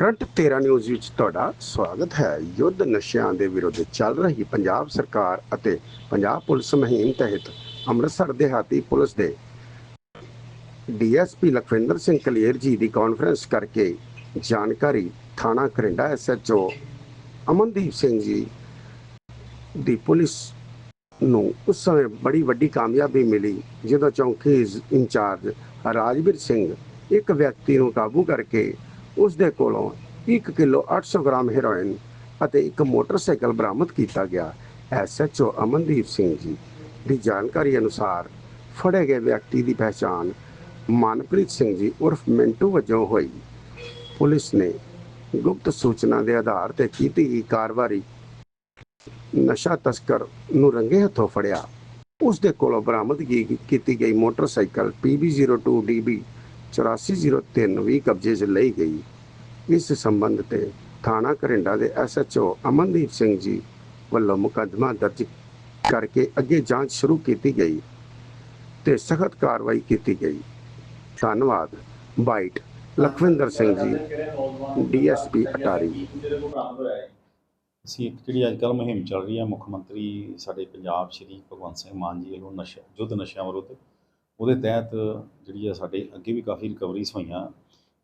Current 13 news ਵਿੱਚ ਤੁਹਾਡਾ ਸਵਾਗਤ ਹੈ। ਯੁੱਧ ਨਸ਼ਿਆਂ ਦੇ ਵਿਰੁੱਧ ਚੱਲ ਰਹੀ ਪੰਜਾਬ ਸਰਕਾਰ ਅਤੇ ਪੰਜਾਬ ਪੁਲਿਸ ਮੁਹਿੰਮ ਤਹਿਤ ਅੰਮ੍ਰਿਤਸਰ ਦਿਹਾਤੀ ਪੁਲਿਸ ਦੇ ਡੀਐਸਪੀ ਲਖਵਿੰਦਰ ਸਿੰਘ ਕਲੀਅਰ ਜੀ ਦੀ ਕਾਨਫਰੰਸ ਕਰਕੇ ਜਾਣਕਾਰੀ, ਥਾਣਾ ਕਰਿੰਡਾ ਐਸਐਚਓ ਅਮਨਦੀਪ ਸਿੰਘ ਜੀ ਦੀ ਪੁਲਿਸ ਨੂੰ ਉਸ ਸਮੇਂ ਬੜੀ ਵੱਡੀ ਕਾਮਯਾਬੀ ਮਿਲੀ, ਜਦੋਂ ਚੌਂਕੀ ਇੰਚਾਰਜ ਰਾਜਵੀਰ ਸਿੰਘ ਇੱਕ ਵਿਅਕਤੀ ਨੂੰ ਕਾਬੂ ਕਰਕੇ ਉਸ ਦੇ ਕੋਲੋਂ 1 ਕਿਲੋ 800 ਗ੍ਰਾਮ ਹੈਰੋਇਨ ਅਤੇ ਇੱਕ ਮੋਟਰਸਾਈਕਲ ਬਰਾਮਦ ਕੀਤਾ ਗਿਆ। ਐਸਐਚਓ ਅਮਨਦੀਪ ਸਿੰਘ ਜੀ ਦੀ ਜਾਣਕਾਰੀ ਅਨੁਸਾਰ ਫੜੇ ਗਏ ਵਿਅਕਤੀ ਦੀ ਪਛਾਣ ਮਨਪ੍ਰੀਤ ਸਿੰਘ ਜੀ ਉਰਫ ਮਿੰਟੂ ਵਜੋਂ ਹੋਈ। ਪੁਲਿਸ ਨੇ ਗੁਪਤ ਸੂਚਨਾ ਦੇ ਆਧਾਰ ਤੇ ਕੀਤੀ ਗਈ ਕਾਰਵਾਈ। ਨਸ਼ਾ ਤਸਕਰ ਨੂੰ ਰੰਗੇ ਹੱਥੋਂ ਫੜਿਆ। ਉਸ ਦੇ ਕੋਲੋਂ ਬਰਾਮਦ ਕੀਤੀ ਗਈ ਮੋਟਰਸਾਈਕਲ PB02DB 8403 ਵੀ ਕਬਜ਼ੇ 'ਚ ਲਈ ਗਈ। ਇਸ ਸੰਬੰਧ ਤੇ ਥਾਣਾ ਕਰਿੰਡਾ ਦੇ ਐਸਐਚਓ ਅਮਨਦੀਪ ਸਿੰਘ ਜੀ ਵੱਲੋਂ ਮੁਕੱਦਮਾ ਦਰਜ ਕਰਕੇ ਅੱਗੇ ਜਾਂਚ ਸ਼ੁਰੂ ਕੀਤੀ ਗਈ ਤੇ ਸਖਤ ਕਾਰਵਾਈ ਕੀਤੀ ਗਈ। ਧੰਨਵਾਦ। Bite Lakhwinder Singh ji, DSP Attari. ਅਸੀਂ ਇੱਕ ਜਿਹੜੀ ਅੱਜ ਕੱਲ੍ਹ ਮੁਹਿੰਮ ਚੱਲ ਰਹੀ ਹੈ ਮੁੱਖ ਮੰਤਰੀ ਸਾਡੇ ਪੰਜਾਬ ਸ਼੍ਰੀ ਭਗਵੰਤ ਸਿੰਘ ਮਾਨ ਜੀ ਵੱਲੋਂ ਨਸ਼ਾ ਯੁੱਧ ਨਸ਼ਿਆਂ ਵਿਰੁੱਧ ਉਹਦੇ ਤਹਿਤ ਜਿਹੜੀ ਆ ਸਾਡੇ ਅੱਗੇ ਵੀ ਕਾਫੀ ਰਿਕਵਰੀਜ਼ ਹੋਈਆਂ।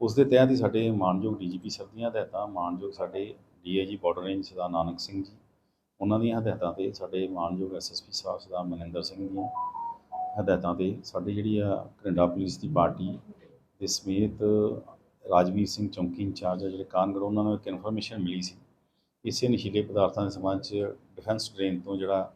ਉਸ ਦੇ ਤਹਿਤ ਹੀ ਸਾਡੇ ਮਾਨਯੋਗ ਡੀਜੀਪੀ ਸਰ ਦੀਆਂ ਹਦਾਇਤਾਂ, ਮਾਨਯੋਗ ਸਾਡੇ DIG border range Sardar Nanak Singh ji, ਉਹਨਾਂ ਦੀਆਂ ਹਦਾਇਤਾਂ ਤੇ ਸਾਡੇ ਮਾਨਯੋਗ ਐਸਐਸਪੀ ਸਾਹਿਬ ਸਰਦਾਰ ਮਨਿੰਦਰ ਸਿੰਘ ਦੀਆਂ ਹਦਾਇਤਾਂ ਤੇ ਸਾਡੀ ਜਿਹੜੀ ਆ ਕਰਿੰਡਾ ਪੁਲਿਸ ਦੀ ਪਾਰਟੀ ਦੇ ਸਮੇਤ ਰਾਜਵੀਰ ਸਿੰਘ ਚੌਂਕੀ ਇੰਚਾਰਜ ਆ ਜਿਹੜੇ ਕਾਨਗੜ ਉਹਨਾਂ ਨੂੰ ਇੱਕ ਇਨਫੋਰਮੇਸ਼ਨ ਮਿਲੀ ਸੀ। ਇਸੇ ਨਸ਼ੀਲੇ ਪਦਾਰਥਾਂ ਦੇ ਸੰਬੰਧ 'ਚ ਡਿਫੈਂਸ ਡਰੇਨ ਤੋਂ ਜਿਹੜਾ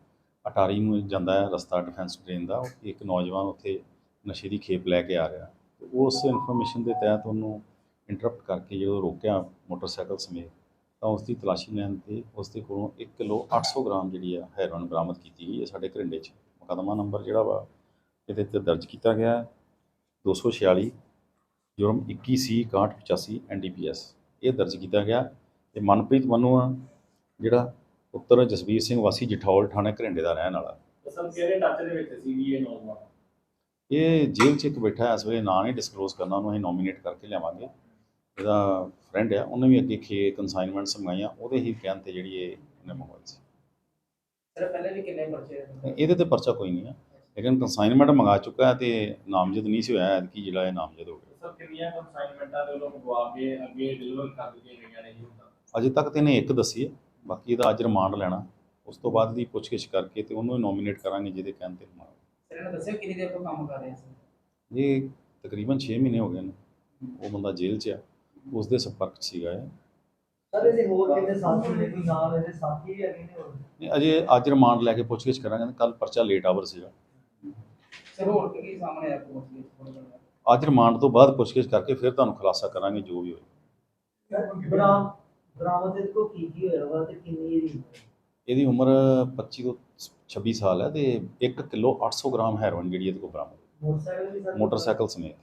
ਅਟਾਰੀ ਨੂੰ ਜਾਂਦਾ ਹੈ ਰਸਤਾ ਡਿਫੈਂਸ ਡਰੇਨ ਦਾ, ਇੱਕ ਨੌਜਵਾਨ ਉੱਥੇ ਨਸ਼ੇ ਦੀ ਖੇਪ ਲੈ ਕੇ ਆ ਰਿਹਾ। ਤੇ ਉਸ ਇਨਫੋਰਮੇਸ਼ਨ ਦੇ ਤਹਿਤ ਉਹਨੂੰ ਇੰਟਰਪਟ ਕਰਕੇ ਜਦੋਂ ਰੋਕਿਆ ਮੋਟਰਸਾਈਕਲ ਸਮੇਤ, ਤਾਂ ਉਸ ਦੀ ਤਲਾਸ਼ੀ ਲੈਣ ਤੇ ਉਸ ਦੇ ਕੋਲੋਂ 1 ਕਿਲੋ 800 ਗ੍ਰਾਮ ਜਿਹੜੀ ਆ ਹੈਰੋਇਨ ਬਰਾਮਦ ਕੀਤੀ ਗਈ ਹੈ ਸਾਡੇ ਘਰਿੰਡੇ 'ਚ। ਮੁਕੱਦਮਾ ਨੰਬਰ ਜਿਹੜਾ ਵਾ, ਇਹਦੇ ਤੇ ਦਰਜ ਕੀਤਾ ਗਿਆ ਹੈ। 246 ਜੁਰਮ 21 ਸੀ 6185 ਐਨਡੀਪੀਐਸ ਇਹ ਦਰਜ ਕੀਤਾ ਗਿਆ। ਤੇ ਮਨਪ੍ਰੀਤ ਮਨੂ ਆ, ਜਿਹੜਾ ਪੁੱਤਰ ਜਸਵੀਰ ਸਿੰਘ ਵਾਸੀ ਜਠੌਲ ਥਾਣੇ ਘਰਿੰਡੇ ਦਾ ਰਹਿਣ ਵਾਲਾ। ਸਭ ਕਿਹੜੇ ਟੱਚ ਦੇ ਵਿੱਚ ਸੀ ਵੀ ਇਹ ਨੌਜਵਾਨ? ਇਹ ਜੇਲ੍ਹ 'ਚ ਇੱਕ ਬੈਠਾ ਹੈ ਇਸ ਵੇਲੇ ਨਾਂ ਨਹੀਂ ਡਿਸਕਲੋਜ਼ ਕਰਨਾ ਉਹਨੂੰ ਅਸੀਂ ਨੋਮੀਨੇਟ ਕਰਕੇ ਲਿਆਵਾਂਗੇ। ਇਹਦਾ ਫਰੈਂਡ ਆ ਉਹਨੇ ਵੀ ਅੱਗੇ ਖੇ ਕਨਸਾਈਨਮੈਂਟਸ ਮੰਗਾਈਆਂ ਉਹਦੇ ਹੀ ਕਹਿਣ ਤੇ ਜਿਹੜੀ ਇਹ ਇਹਨੇ ਮੰਗਵਾਈ ਸੀ। ਸਰ ਪਹਿਲੇ ਵੀ ਕਿੰਨੇ ਪਰਚੇ ਇਹਦੇ ਤੇ ਪਰਚਾ ਕੋਈ ਨਹੀਂ ਆ ਲੇਕਿਨ ਕਨਸਾਈਨਮੈਂਟ ਮੰਗਾ ਚੁੱਕਾ ਹੈ ਤੇ ਨਾਮਜ਼ਦ ਨਹੀਂ ਸੀ ਹੋਇਆ ਐਤਕੀ ਜਿਹੜਾ ਇਹ ਨਾਮਜ਼ਦ ਹੋ ਗਿਆ। ਸਰ ਕਿੰਨੀਆਂ ਕੰਸਾਈਨਮੈਂਟਾਂ ਦੇ ਵੱਲੋਂ ਮੰਗਵਾ ਕੇ ਅੱਗੇ ਡਿਲੀਵਰ ਕਰ ਦਿੱਤੀਆਂ ਗਈਆਂ ਨੇ ਜੀ ਹੁਣ ਤੱਕ? ਅਜੇ ਤੱਕ ਤੇ ਇਹਨੇ ਇੱਕ ਦੱਸੀ ਹੈ। ਬਾਕੀ ਇਹਦਾ ਅੱਜ ਰਿਮਾਂਡ ਲੈਣਾ। ਉਸ ਤੋਂ ਬਾਅਦ ਦੀ ਪੁੱਛਗਿੱਛ ਕਰਕੇ ਤੇ ਉਹਨੂੰ ਨੋਮੀਨੇਟ ਕਰਾਂਗੇ ਜਿਹਦੇ ਕਹਿਣ ਤੇ ਰਿਮਾਂਡ। ਸਰ ਇਹਨਾਂ ਦੱਸਿਆ ਕਿੰਨੀ ਦੇਰ ਤੋਂ ਕੰਮ ਕਰ ਰਹੇ ਸੀ? ਇਹ ਤਕਰੀਬਨ 6 ਮਹੀਨੇ ਹੋ ਗਏ ਨੇ। ਉਹ ਬੰਦਾ ਜੇਲ੍ਹ 'ਚ ਆ। ਉਸ ਦੇ ਸੰਪਰਕ 'ਚ ਸੀਗਾ ਇਹ। ਸਰ ਇਹਦੇ ਹੋਰ ਕਿੰਨੇ ਸਾਥੀ ਨੇ? ਕੋਈ ਨਾਲ ਇਹਦੇ ਸਾਥੀ ਵੀ ਹੈਗੇ ਨੇ ਹੋਰ? ਨਹੀਂ, ਅਜੇ ਅੱਜ ਰਿਮਾਂਡ ਲੈ ਕੇ ਪੁੱਛਗਿੱਛ ਕਰਾਂਗੇ। ਕੱਲ ਪਰਚਾ ਲੇਟ ਆਵਰ ਸੀਗਾ। ਸਰ ਹੋਰ ਕੀ ਕੀ ਸਾਹਮਣੇ ਆਇਆ ਕੋਲ ਅੱਜ ਰਿਮਾਂਡ ਤੋਂ ਬਾਅਦ ਪੁੱਛਗਿੱਛ ਕਰਕੇ ਫਿਰ ਤੁਹਾਨੂੰ ਖੁਲਾਸਾ ਕਰਾਂਗੇ ਜੋ ਵੀ ਹੋਏ। ਬਰਾਮ ਬਰਾਮਦ ਇਹਦੇ ਕੋ ਕੀ ਕੀ ਹੋਇਆ ਵਾ ਤੇ ਕਿੰਨੀ ਇਹਦੀ ਉਮਰ ਹੈ? ਇਹਦੀ ਉਮਰ 25 ਤੋਂ 26 ਸਾਲ ਹੈ ਤੇ 1 ਕਿਲੋ 800 ਗ੍ਰਾਮ ਹੈਰੋਇਨ ਜਿਹੜੀ ਇਹਦੇ ਕੋਲ ਬਰਾਮਦ ਹੋਈ। ਮੋਟਰਸਾਈਕਲ ਵੀ ਸਰ ਮੋਟਰਸਾਈਕਲ ਸਮੇਤ